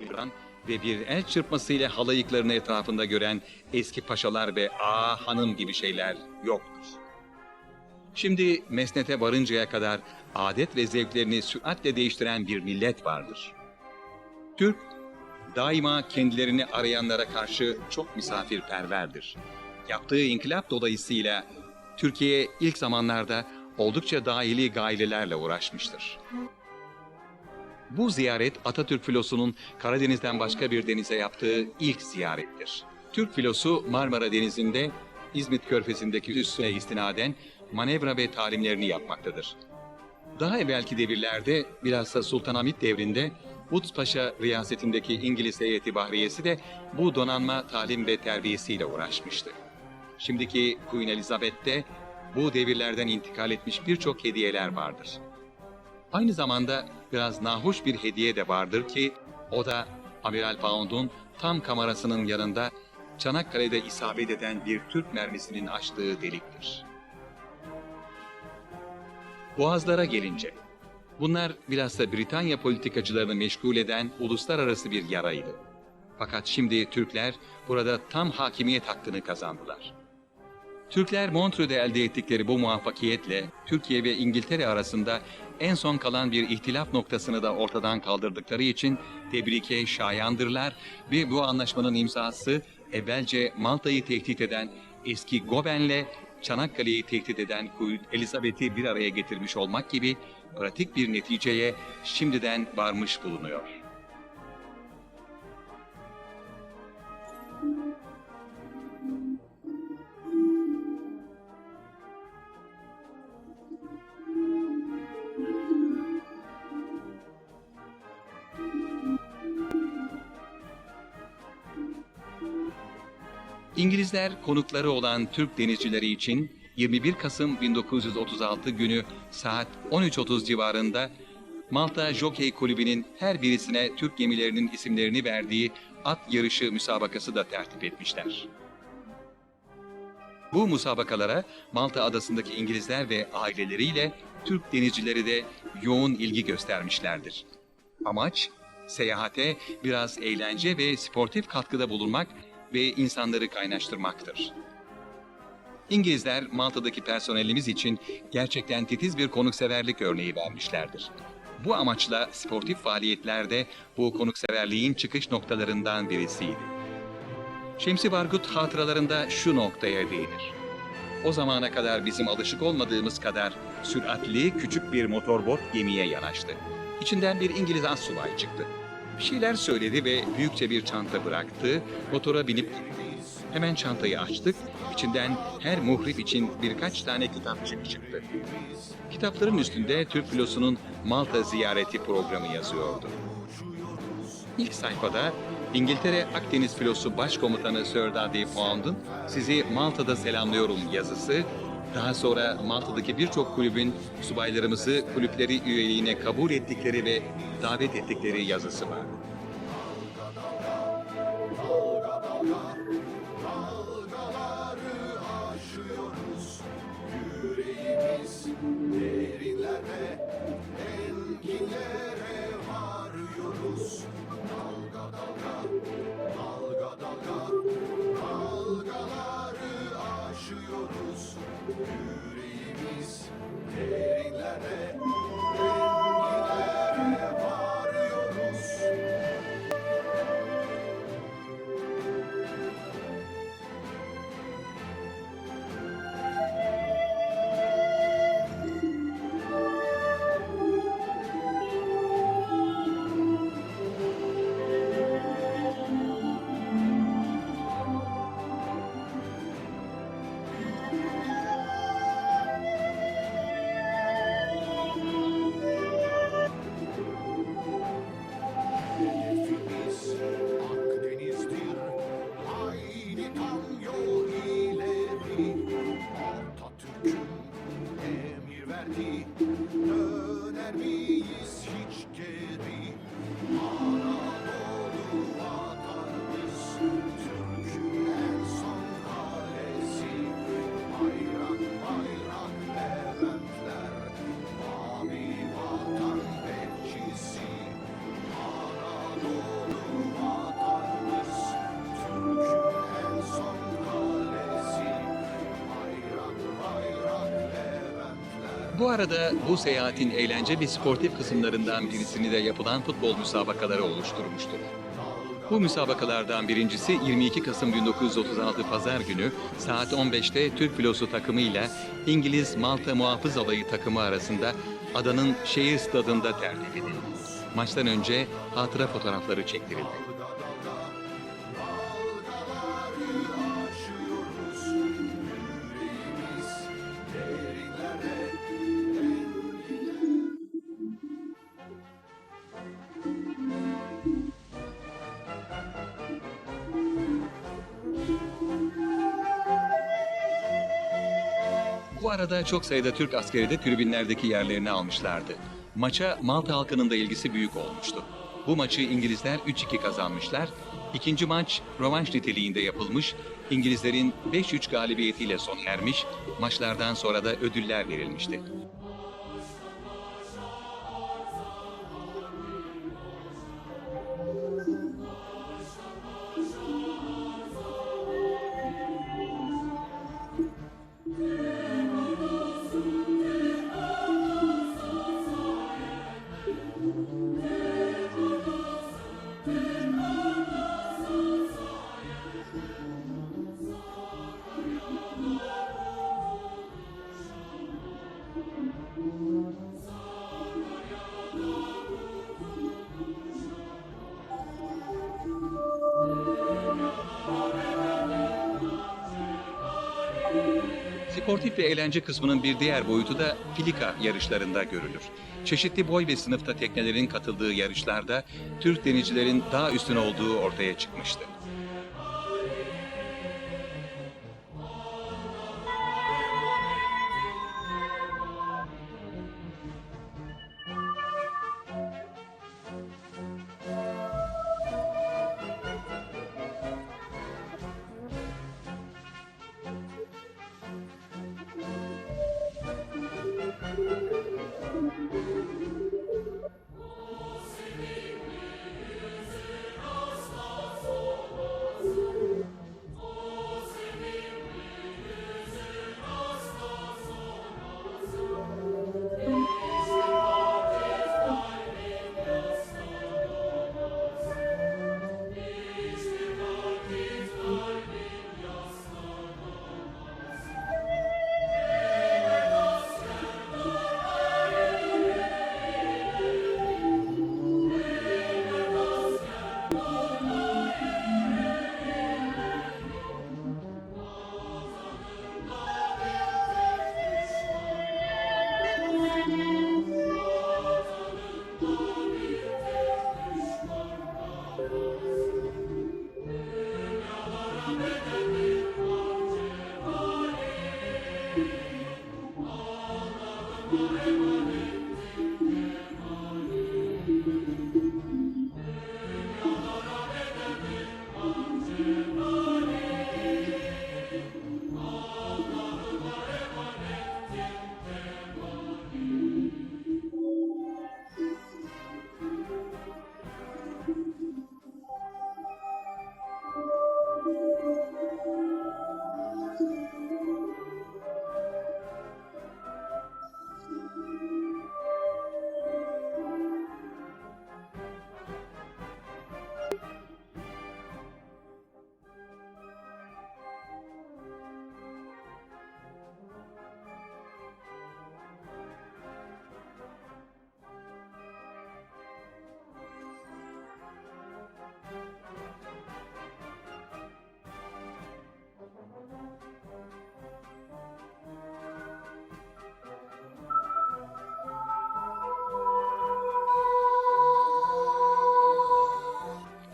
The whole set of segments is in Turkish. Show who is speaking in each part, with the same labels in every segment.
Speaker 1: yıpran ve bir el çırpmasıyla halayıklarını etrafında gören eski paşalar ve ağa hanım gibi şeyler yoktur. Şimdi mesnete varıncaya kadar adet ve zevklerini süratle değiştiren bir millet vardır. Türk, daima kendilerini arayanlara karşı çok misafirperverdir. Yaptığı inkılap dolayısıyla Türkiye ilk zamanlarda oldukça dahili gailelerle uğraşmıştır. Bu ziyaret Atatürk filosunun Karadeniz'den başka bir denize yaptığı ilk ziyarettir. Türk filosu Marmara Denizi'nde İzmit Körfezi'ndeki üssüne istinaden manevra ve talimlerini yapmaktadır. Daha evvelki devirlerde bilhassa Sultanahmet devrinde Uts Paşa riyasetindeki İngiliz heyeti bahriyesi de bu donanma talim ve terbiyesiyle uğraşmıştı. Şimdiki Queen Elizabeth'te bu devirlerden intikal etmiş birçok hediyeler vardır. Aynı zamanda biraz nahoş bir hediye de vardır ki o da Amiral Pound'un tam kamerasının yanında Çanakkale'de isabet eden bir Türk mermisinin açtığı deliktir. Boğazlara gelince, bunlar bilhassa Britanya politikacılarını meşgul eden uluslararası bir yaraydı. Fakat şimdi Türkler burada tam hakimiyet hakkını kazandılar. Türkler Montreux'de elde ettikleri bu muvaffakiyetle Türkiye ve İngiltere arasında en son kalan bir ihtilaf noktasını da ortadan kaldırdıkları için tebrike şayandırlar ve bu anlaşmanın imzası evvelce Malta'yı tehdit eden eski Goben'le Çanakkale'yi tehdit eden Queen Elizabeth'i bir araya getirmiş olmak gibi pratik bir neticeye şimdiden varmış bulunuyor. İngilizler konukları olan Türk denizcileri için 21 Kasım 1936 günü saat 13.30 civarında Malta Jockey Kulübü'nün her birisine Türk gemilerinin isimlerini verdiği at yarışı müsabakası da tertip etmişler. Bu musabakalara Malta adasındaki İngilizler ve aileleriyle Türk denizcileri de yoğun ilgi göstermişlerdir. Amaç, seyahate biraz eğlence ve sportif katkıda bulunmak ve insanları kaynaştırmaktır. İngilizler Malta'daki personelimiz için gerçekten titiz bir konukseverlik örneği vermişlerdir. Bu amaçla sportif faaliyetlerde bu konukseverliğin çıkış noktalarından birisiydi. Şemsi Bargut hatıralarında şu noktaya değinir. O zamana kadar bizim alışık olmadığımız kadar süratli küçük bir motorbot gemiye yanaştı. İçinden bir İngiliz assubay çıktı. Bir şeyler söyledi ve büyükçe bir çanta bıraktı, motora binip. Hemen çantayı açtık, içinden her muhrif için birkaç tane kitapçık çıktı. Kitapların üstünde Türk filosunun Malta ziyareti programı yazıyordu. İlk sayfada İngiltere Akdeniz Filosu Başkomutanı Sir Dudley Pound'un sizi Malta'da selamlıyorum yazısı, daha sonra Malta'daki birçok kulübün subaylarımızı kulüpleri üyeliğine kabul ettikleri ve davet ettikleri yazısı var. Bu arada bu seyahatin eğlence ve sportif kısımlarından birisini de yapılan futbol müsabakaları oluşturmuştur. Bu müsabakalardan birincisi 22 Kasım 1936 Pazar günü saat 15'te Türk filosu takımıyla İngiliz Malta Muhafız Alayı takımı arasında adanın şehir stadında tertip. Maçtan önce hatıra fotoğrafları çektirildi. Arada çok sayıda Türk askeri de tribünlerdeki yerlerini almışlardı. Maça Malta halkının da ilgisi büyük olmuştu. Bu maçı İngilizler 3-2 kazanmışlar. İkinci maç rövanş niteliğinde yapılmış. İngilizlerin 5-3 galibiyetiyle sona ermiş. Maçlardan sonra da ödüller verilmişti. Sportif ve eğlence kısmının bir diğer boyutu da filika yarışlarında görülür. Çeşitli boy ve sınıfta teknelerin katıldığı yarışlarda Türk denizcilerin daha üstün olduğu ortaya çıkmıştı.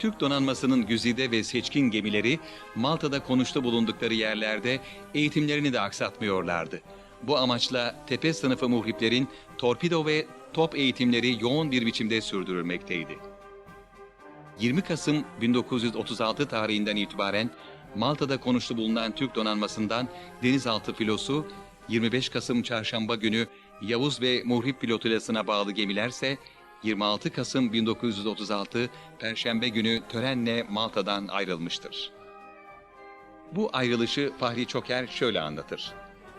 Speaker 1: Türk donanmasının güzide ve seçkin gemileri Malta'da konuşta bulundukları yerlerde eğitimlerini de aksatmıyorlardı. Bu amaçla tepe sınıfı muhriplerin torpido ve top eğitimleri yoğun bir biçimde sürdürülmekteydi. 20 Kasım 1936 tarihinden itibaren Malta'da konuştu bulunan Türk donanmasından denizaltı filosu 25 Kasım çarşamba günü Yavuz ve Muhrip pilotulasına bağlı gemilerse 26 Kasım 1936 Perşembe günü törenle Malta'dan ayrılmıştır. Bu ayrılışı Fahri Çoker şöyle anlatır.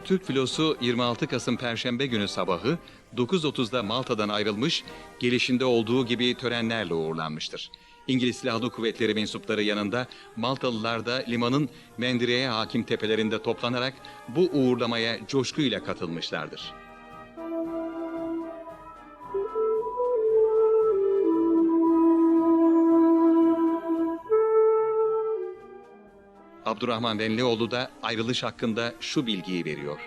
Speaker 1: Türk filosu 26 Kasım Perşembe günü sabahı 9.30'da Malta'dan ayrılmış, gelişinde olduğu gibi törenlerle uğurlanmıştır. İngiliz Silahlı Kuvvetleri mensupları yanında Maltalılar da limanın Mendire'ye hakim tepelerinde toplanarak bu uğurlamaya coşkuyla katılmışlardır. Abdurrahman Venlioğlu da ayrılış hakkında şu bilgiyi veriyor.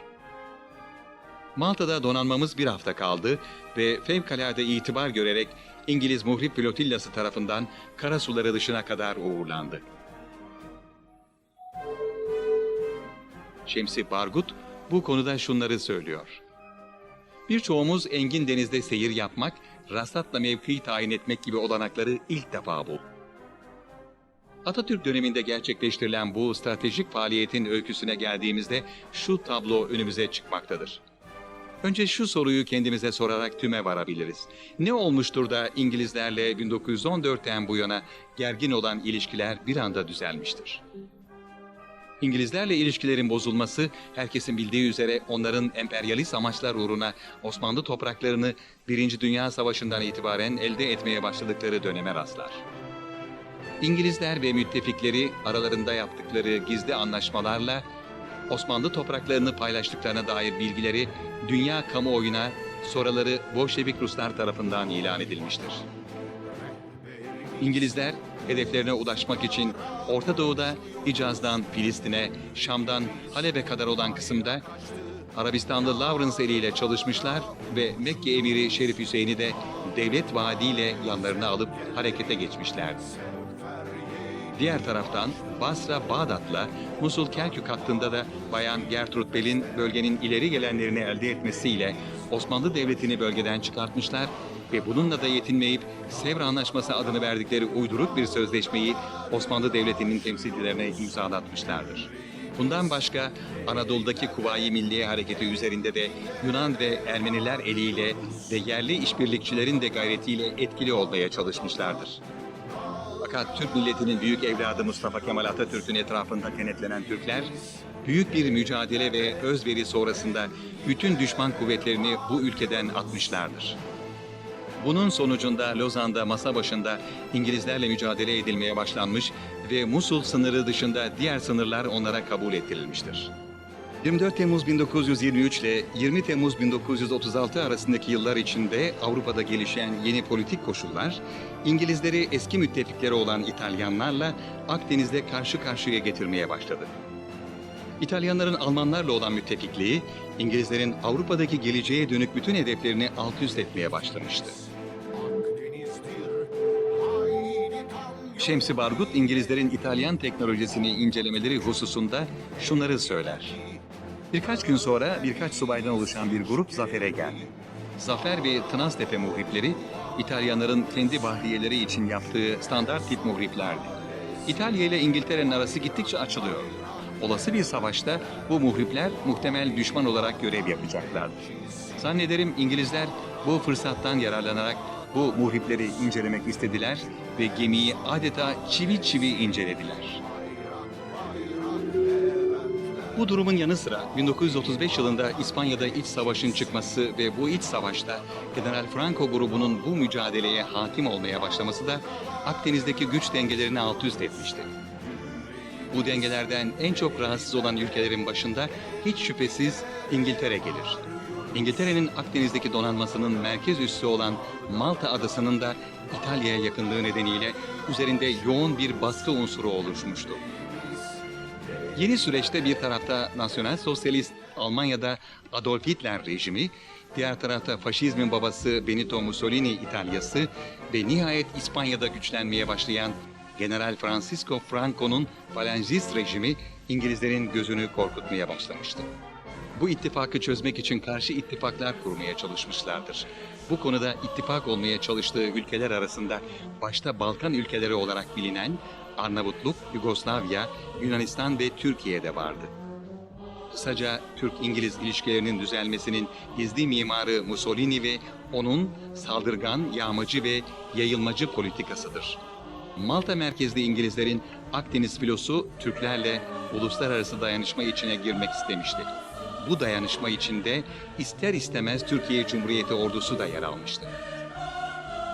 Speaker 1: Malta'da donanmamız bir hafta kaldı ve fevkalade itibar görerek İngiliz muhrip flotillası tarafından kara suları dışına kadar uğurlandı. Şemsi Bargut bu konuda şunları söylüyor. Birçoğumuz engin denizde seyir yapmak, rasatla mevki tayin etmek gibi olanakları ilk defa buldu. Atatürk döneminde gerçekleştirilen bu stratejik faaliyetin öyküsüne geldiğimizde şu tablo önümüze çıkmaktadır. Önce şu soruyu kendimize sorarak tüme varabiliriz. Ne olmuştur da İngilizlerle 1914'ten bu yana gergin olan ilişkiler bir anda düzelmiştir? İngilizlerle ilişkilerin bozulması herkesin bildiği üzere onların emperyalist amaçlar uğruna Osmanlı topraklarını Birinci Dünya Savaşı'ndan itibaren elde etmeye başladıkları döneme rastlar. İngilizler ve müttefikleri aralarında yaptıkları gizli anlaşmalarla Osmanlı topraklarını paylaştıklarına dair bilgileri dünya kamuoyuna sonraları Bolşevik Ruslar tarafından ilan edilmiştir. İngilizler hedeflerine ulaşmak için Orta Doğu'da Hicaz'dan Filistin'e, Şam'dan Halep'e kadar olan kısımda Arabistanlı Lawrence eliyle çalışmışlar ve Mekke emiri Şerif Hüseyin'i de devlet vaadiyle yanlarına alıp harekete geçmişlerdi. Diğer taraftan Basra Bağdat'la Musul Kerkük hattında da Bayan Gertrud Bell'in bölgenin ileri gelenlerini elde etmesiyle Osmanlı Devleti'ni bölgeden çıkartmışlar ve bununla da yetinmeyip Sevr Anlaşması adını verdikleri uyduruk bir sözleşmeyi Osmanlı Devleti'nin temsilcilerine imzalatmışlardır. Bundan başka Anadolu'daki Kuvayi Milliye Hareketi üzerinde de Yunan ve Ermeniler eliyle ve yerli işbirlikçilerin de gayretiyle etkili olmaya çalışmışlardır. Fakat Türk milletinin büyük evladı Mustafa Kemal Atatürk'ün etrafında kenetlenen Türkler, büyük bir mücadele ve özveri sonrasında bütün düşman kuvvetlerini bu ülkeden atmışlardır. Bunun sonucunda Lozan'da masa başında İngilizlerle mücadele edilmeye başlanmış ve Musul sınırı dışında diğer sınırlar onlara kabul ettirilmiştir. 24 Temmuz 1923 ile 20 Temmuz 1936 arasındaki yıllar içinde Avrupa'da gelişen yeni politik koşullar, İngilizleri eski müttefikleri olan İtalyanlarla Akdeniz'de karşı karşıya getirmeye başladı. İtalyanların Almanlarla olan müttefikliği, İngilizlerin Avrupa'daki geleceğe dönük bütün hedeflerini alt üst etmeye başlamıştı. Şemsi Bargut, İngilizlerin İtalyan teknolojisini incelemeleri hususunda şunları söyler. Birkaç gün sonra birkaç subaydan oluşan bir grup zafere geldi. Zafer ve Tınaztepe muhripleri, İtalyanların kendi bahriyeleri için yaptığı standart tip muhriplerdi. İtalya ile İngiltere'nin arası gittikçe açılıyordu. Olası bir savaşta bu muhripler muhtemel düşman olarak görev yapacaklardı. Zannederim İngilizler bu fırsattan yararlanarak bu muhripleri incelemek istediler ve gemiyi adeta çivi çivi incelediler. Bu durumun yanı sıra 1935 yılında İspanya'da iç savaşın çıkması ve bu iç savaşta General Franco grubunun bu mücadeleye hakim olmaya başlaması da Akdeniz'deki güç dengelerini alt üst etmişti. Bu dengelerden en çok rahatsız olan ülkelerin başında hiç şüphesiz İngiltere gelir. İngiltere'nin Akdeniz'deki donanmasının merkez üssü olan Malta adasının da İtalya'ya yakınlığı nedeniyle üzerinde yoğun bir baskı unsuru oluşmuştu. Yeni süreçte bir tarafta Nasyonel Sosyalist Almanya'da Adolf Hitler rejimi, diğer tarafta faşizmin babası Benito Mussolini İtalyası ve nihayet İspanya'da güçlenmeye başlayan General Francisco Franco'nun Falangist rejimi İngilizlerin gözünü korkutmaya başlamıştı. Bu ittifakı çözmek için karşı ittifaklar kurmaya çalışmışlardır. Bu konuda ittifak olmaya çalıştığı ülkeler arasında başta Balkan ülkeleri olarak bilinen Arnavutluk, Yugoslavya, Yunanistan ve Türkiye de vardı. Kısaca Türk-İngiliz ilişkilerinin düzelmesinin gizli mimarı Mussolini ve onun saldırgan, yağmacı ve yayılmacı politikasıdır. Malta merkezli İngilizlerin Akdeniz filosu Türklerle uluslararası dayanışma içine girmek istemişti. Bu dayanışma içinde ister istemez Türkiye Cumhuriyeti ordusu da yer almıştı.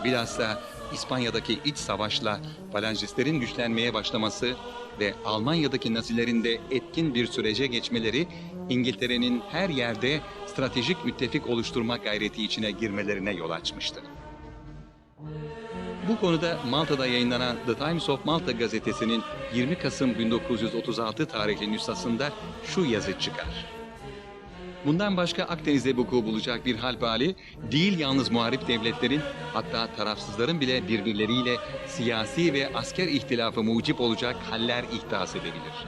Speaker 1: Bilhassa İspanya'daki iç savaşla Falancistlerin güçlenmeye başlaması ve Almanya'daki Nazilerin de etkin bir sürece geçmeleri İngiltere'nin her yerde stratejik müttefik oluşturma gayreti içine girmelerine yol açmıştı. Bu konuda Malta'da yayınlanan The Times of Malta gazetesinin 20 Kasım 1936 tarihli nüshasında şu yazı çıkar. Bundan başka Akdeniz'de vuku bulacak bir hal hali değil yalnız muharip devletlerin hatta tarafsızların bile birbirleriyle siyasi ve asker ihtilafı mucip olacak haller ihdas edebilir.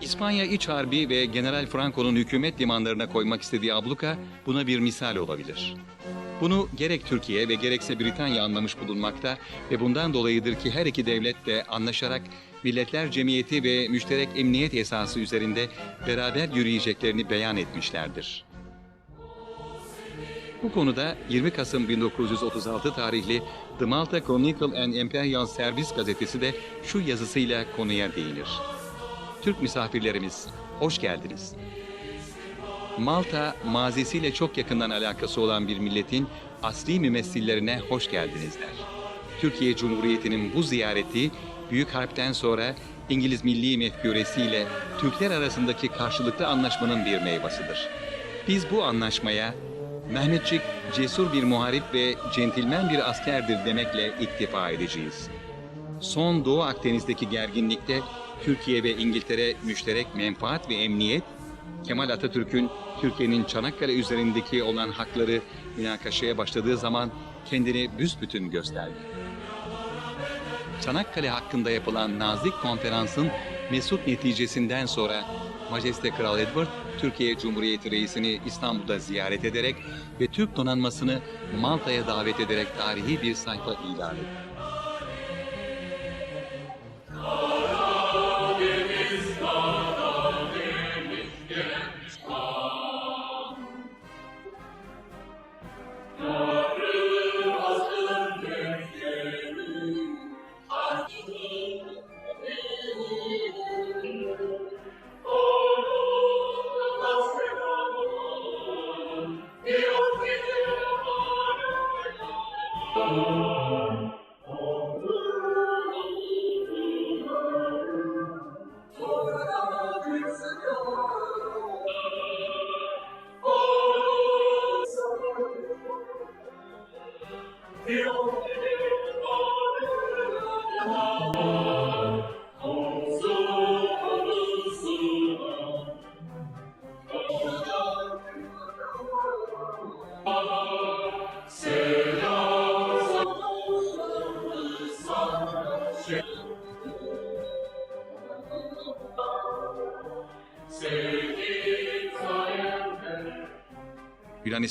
Speaker 1: İspanya İç Harbi ve General Franco'nun hükümet limanlarına koymak istediği abluka buna bir misal olabilir. Bunu gerek Türkiye ve gerekse Britanya anlamış bulunmakta ve bundan dolayıdır ki her iki devlet de anlaşarak Milletler Cemiyeti ve müşterek emniyet esası üzerinde beraber yürüyeceklerini beyan etmişlerdir. Bu konuda 20 Kasım 1936 tarihli The Malta Chronicle and Imperial Service gazetesi de şu yazısıyla konuya değinir. Türk misafirlerimiz, hoş geldiniz. Malta, mazisiyle çok yakından alakası olan bir milletin asli mümessillerine hoş geldiniz der. Türkiye Cumhuriyeti'nin bu ziyareti, Büyük Harp'ten sonra İngiliz milli mefküresiyle Türkler arasındaki karşılıklı anlaşmanın bir meyvasıdır. Biz bu anlaşmaya Mehmetçik cesur bir muharip ve centilmen bir askerdir demekle iktifa edeceğiz. Son Doğu Akdeniz'deki gerginlikte Türkiye ve İngiltere müşterek menfaat ve emniyet, Kemal Atatürk'ün Türkiye'nin Çanakkale üzerindeki olan hakları münakaşaya başladığı zaman kendini büsbütün gösterdi. Çanakkale hakkında yapılan nazik konferansın mesut neticesinden sonra Majeste Kral Edward, Türkiye Cumhuriyeti Reisini İstanbul'da ziyaret ederek ve Türk donanmasını Malta'ya davet ederek tarihi bir sayfa ilan etti.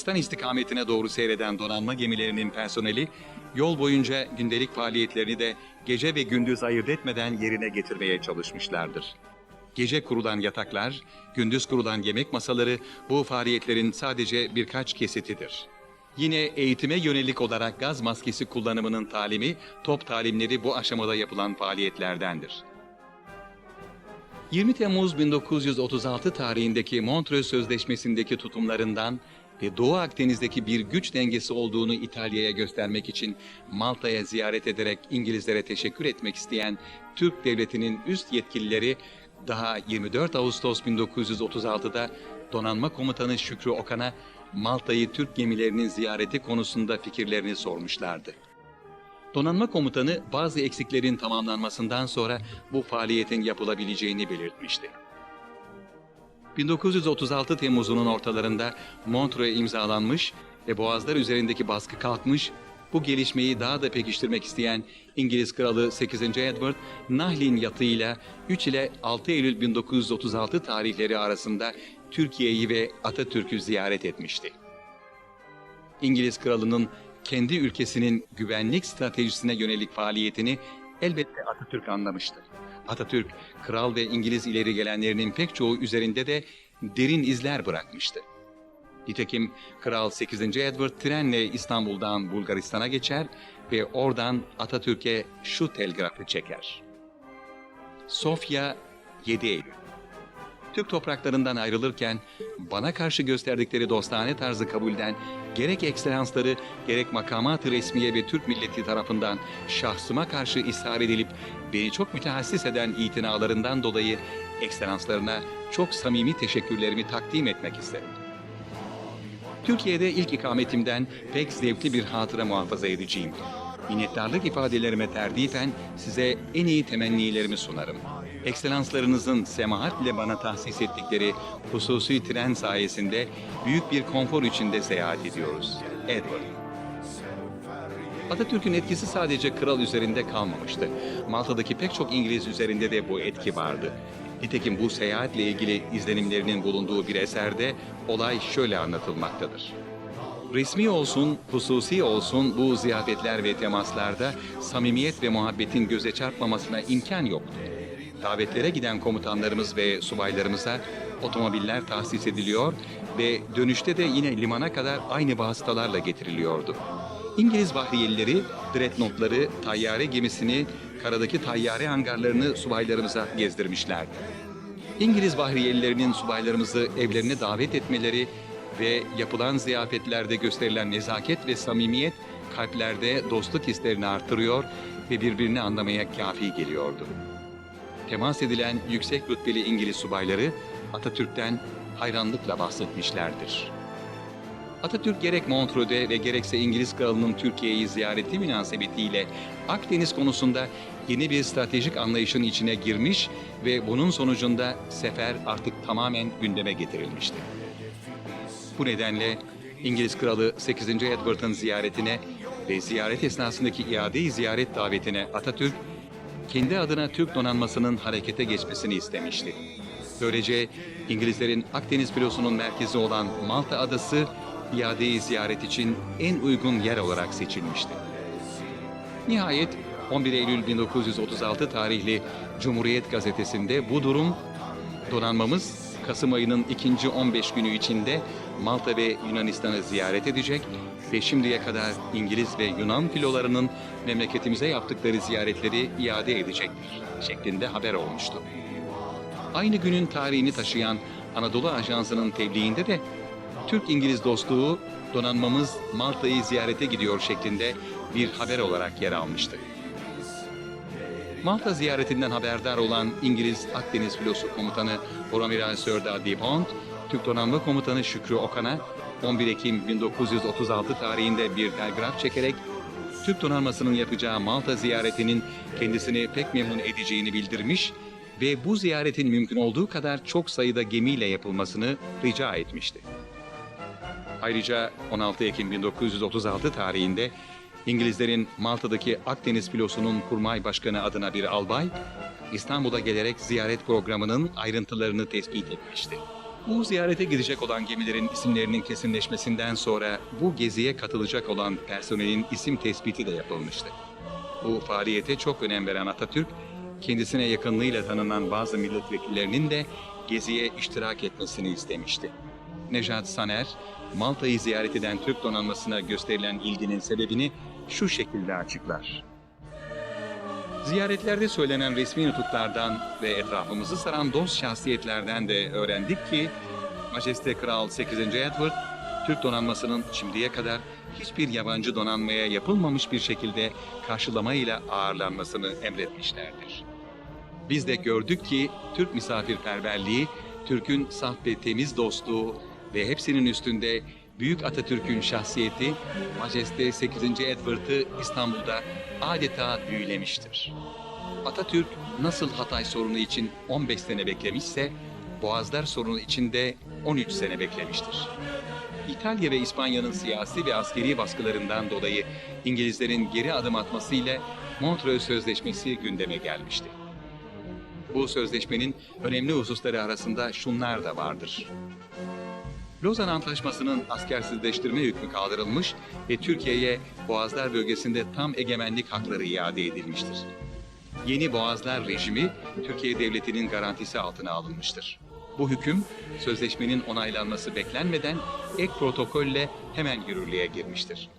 Speaker 1: Yunanistan istikametine doğru seyreden donanma gemilerinin personeli yol boyunca gündelik faaliyetlerini de gece ve gündüz ayırt etmeden yerine getirmeye çalışmışlardır. Gece kurulan yataklar, gündüz kurulan yemek masaları bu faaliyetlerin sadece birkaç kesitidir. Yine eğitime yönelik olarak gaz maskesi kullanımının talimi, top talimleri bu aşamada yapılan faaliyetlerdendir. 20 Temmuz 1936 tarihindeki Montreux Sözleşmesi'ndeki tutumlarından ve Doğu Akdeniz'deki bir güç dengesi olduğunu İtalya'ya göstermek için Malta'ya ziyaret ederek İngilizlere teşekkür etmek isteyen Türk Devleti'nin üst yetkilileri daha 24 Ağustos 1936'da Donanma Komutanı Şükrü Okan'a Malta'yı Türk gemilerinin ziyareti konusunda fikirlerini sormuşlardı. Donanma komutanı bazı eksiklerin tamamlanmasından sonra bu faaliyetin yapılabileceğini belirtmişti. 1936 Temmuz'unun ortalarında Montreux imzalanmış ve boğazlar üzerindeki baskı kalkmış, bu gelişmeyi daha da pekiştirmek isteyen İngiliz Kralı 8. Edward, Nahlin yatıyla 3 ile 6 Eylül 1936 tarihleri arasında Türkiye'yi ve Atatürk'ü ziyaret etmişti. İngiliz kralının kendi ülkesinin güvenlik stratejisine yönelik faaliyetini elbette Atatürk anlamıştır. Atatürk, kral ve İngiliz ileri gelenlerinin pek çoğu üzerinde de derin izler bırakmıştı. Nitekim Kral 8. Edward trenle İstanbul'dan Bulgaristan'a geçer ve oradan Atatürk'e şu telgrafı çeker. Sofya 7 Eylül Türk topraklarından ayrılırken bana karşı gösterdikleri dostane tarzı kabulden gerek ekselansları gerek makamat-ı resmiye ve Türk milleti tarafından şahsıma karşı ishar edilip beni çok mütehassıs eden itinalarından dolayı ekselanslarına çok samimi teşekkürlerimi takdim etmek isterim. Türkiye'de ilk ikametimden pek zevkli bir hatıra muhafaza edeceğim. Minnettarlık ifadelerime terdifen size en iyi temennilerimi sunarım. Ekselanslarınızın semahatle bana tahsis ettikleri hususi tren sayesinde büyük bir konfor içinde seyahat ediyoruz. Edward. Atatürk'ün etkisi sadece kral üzerinde kalmamıştı. Malta'daki pek çok İngiliz üzerinde de bu etki vardı. Nitekim bu seyahatle ilgili izlenimlerinin bulunduğu bir eserde olay şöyle anlatılmaktadır. Resmi olsun, hususi olsun bu ziyafetler ve temaslarda samimiyet ve muhabbetin göze çarpmamasına imkan yoktu. Davetlere giden komutanlarımız ve subaylarımıza otomobiller tahsis ediliyor ve dönüşte de yine limana kadar aynı vasıtalarla getiriliyordu. İngiliz bahriyelileri dreadnoughtları, tayyare gemisini, karadaki tayyare hangarlarını subaylarımıza gezdirmişlerdi. İngiliz bahriyelilerinin subaylarımızı evlerine davet etmeleri ve yapılan ziyafetlerde gösterilen nezaket ve samimiyet kalplerde dostluk hislerini artırıyor ve birbirini anlamaya kafi geliyordu. Temas edilen yüksek rütbeli İngiliz subayları Atatürk'ten hayranlıkla bahsetmişlerdir. Atatürk gerek Montreux'de ve gerekse İngiliz kralının Türkiye'yi ziyareti münasebetiyle Akdeniz konusunda yeni bir stratejik anlayışın içine girmiş ve bunun sonucunda sefer artık tamamen gündeme getirilmişti. Bu nedenle İngiliz kralı 8. Edward'ın ziyaretine ve ziyaret esnasındaki iade-i ziyaret davetine Atatürk kendi adına Türk donanmasının harekete geçmesini istemişti. Böylece İngilizlerin Akdeniz filosunun merkezi olan Malta adası iade-i ziyaret için en uygun yer olarak seçilmişti. Nihayet 11 Eylül 1936 tarihli Cumhuriyet gazetesinde bu durum donanmamız Kasım ayının ikinci 15 günü içinde Malta ve Yunanistan'ı ziyaret edecek ve şimdiye kadar İngiliz ve Yunan filolarının memleketimize yaptıkları ziyaretleri iade edecektir şeklinde haber olmuştu. Aynı günün tarihini taşıyan Anadolu Ajansı'nın tebliğinde de Türk-İngiliz dostluğu donanmamız Malta'yı ziyarete gidiyor şeklinde bir haber olarak yer almıştı. Malta ziyaretinden haberdar olan İngiliz Akdeniz Filosu Komutanı Oramiral Sir Dudley Bond, Türk Donanma Komutanı Şükrü Okan'a 11 Ekim 1936 tarihinde bir telgraf çekerek Türk donanmasının yapacağı Malta ziyaretinin kendisini pek memnun edeceğini bildirmiş ve bu ziyaretin mümkün olduğu kadar çok sayıda gemiyle yapılmasını rica etmişti. Ayrıca 16 Ekim 1936 tarihinde İngilizlerin Malta'daki Akdeniz filosunun kurmay başkanı adına bir albay, İstanbul'a gelerek ziyaret programının ayrıntılarını tespit etmişti. Bu ziyarete gidecek olan gemilerin isimlerinin kesinleşmesinden sonra bu geziye katılacak olan personelin isim tespiti de yapılmıştı. Bu faaliyete çok önem veren Atatürk, kendisine yakınlığıyla tanınan bazı milletvekillerinin de geziye iştirak etmesini istemişti. Nejat Saner, Malta'yı ziyaret eden Türk donanmasına gösterilen ilginin sebebini şu şekilde açıklar. Ziyaretlerde söylenen resmi nutuklardan ve etrafımızı saran dost şahsiyetlerden de öğrendik ki, Majeste Kral 8. Edward, Türk donanmasının şimdiye kadar hiçbir yabancı donanmaya yapılmamış bir şekilde karşılamayla ağırlanmasını emretmişlerdir. Biz de gördük ki Türk misafirperverliği, Türk'ün saf ve temiz dostluğu ve hepsinin üstünde Büyük Atatürk'ün şahsiyeti, Majeste 8. Edward'ı İstanbul'da adeta büyülemiştir. Atatürk nasıl Hatay sorunu için 15 sene beklemişse, Boğazlar sorunu için de 13 sene beklemiştir. İtalya ve İspanya'nın siyasi ve askeri baskılarından dolayı İngilizlerin geri adım atmasıyla Montreux Sözleşmesi gündeme gelmişti. Bu sözleşmenin önemli hususları arasında şunlar da vardır. Lozan Antlaşması'nın askersizleştirme hükmü kaldırılmış ve Türkiye'ye Boğazlar bölgesinde tam egemenlik hakları iade edilmiştir. Yeni Boğazlar rejimi Türkiye Devleti'nin garantisi altına alınmıştır. Bu hüküm sözleşmenin onaylanması beklenmeden ek protokolle hemen yürürlüğe girmiştir.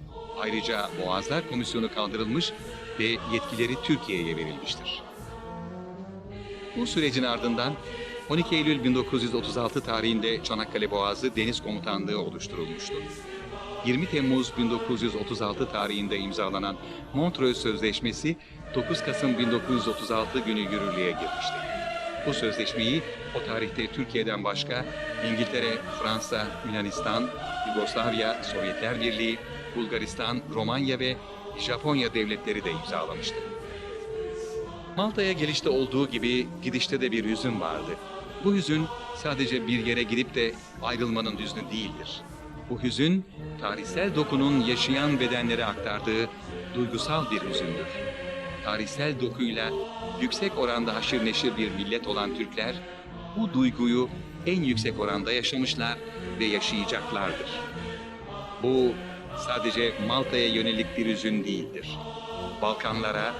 Speaker 1: Ayrıca Boğazlar Komisyonu kaldırılmış ve yetkileri Türkiye'ye verilmiştir. Bu sürecin ardından 12 Eylül 1936 tarihinde Çanakkale Boğazı Deniz Komutanlığı oluşturulmuştu. 20 Temmuz 1936 tarihinde imzalanan Montreux Sözleşmesi 9 Kasım 1936 günü yürürlüğe girmişti. Bu sözleşmeyi o tarihte Türkiye'den başka İngiltere, Fransa, Yunanistan, Yugoslavya, Sovyetler Birliği, Bulgaristan, Romanya ve Japonya devletleri de imzalamıştı. Malta'ya gelişte olduğu gibi gidişte de bir hüzün vardı. Bu hüzün sadece bir yere gidip de ayrılmanın hüznü değildir. Bu hüzün tarihsel dokunun yaşayan bedenlere aktardığı duygusal bir hüzündür. Tarihsel dokuyla yüksek oranda haşır neşir bir millet olan Türkler bu duyguyu en yüksek oranda yaşamışlar ve yaşayacaklardır. Bu sadece Malta'ya yönelik bir hüzün değildir. Balkanlara,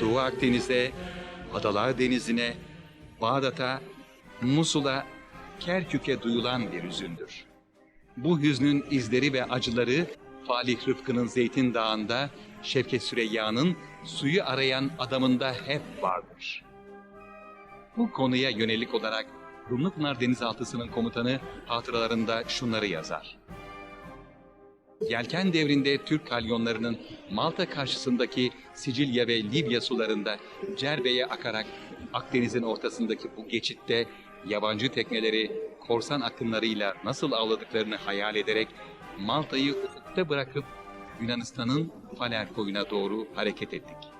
Speaker 1: Doğu Akdeniz'e, Adalar Denizi'ne, Bağdat'a, Musul'a, Kerkük'e duyulan bir hüzündür. Bu hüznün izleri ve acıları Falih Rıfkı'nın Zeytin Dağı'nda, Şevket Süreyya'nın suyu arayan adamında hep vardır. Bu konuya yönelik olarak Dumlupınar Denizaltısı'nın komutanı hatıralarında şunları yazar. Yelken devrinde Türk kalyonlarının Malta karşısındaki Sicilya ve Libya sularında Cerbe'ye akarak Akdeniz'in ortasındaki bu geçitte yabancı tekneleri korsan akınlarıyla nasıl avladıklarını hayal ederek Malta'yı ufukta bırakıp Yunanistan'ın koyuna doğru hareket ettik.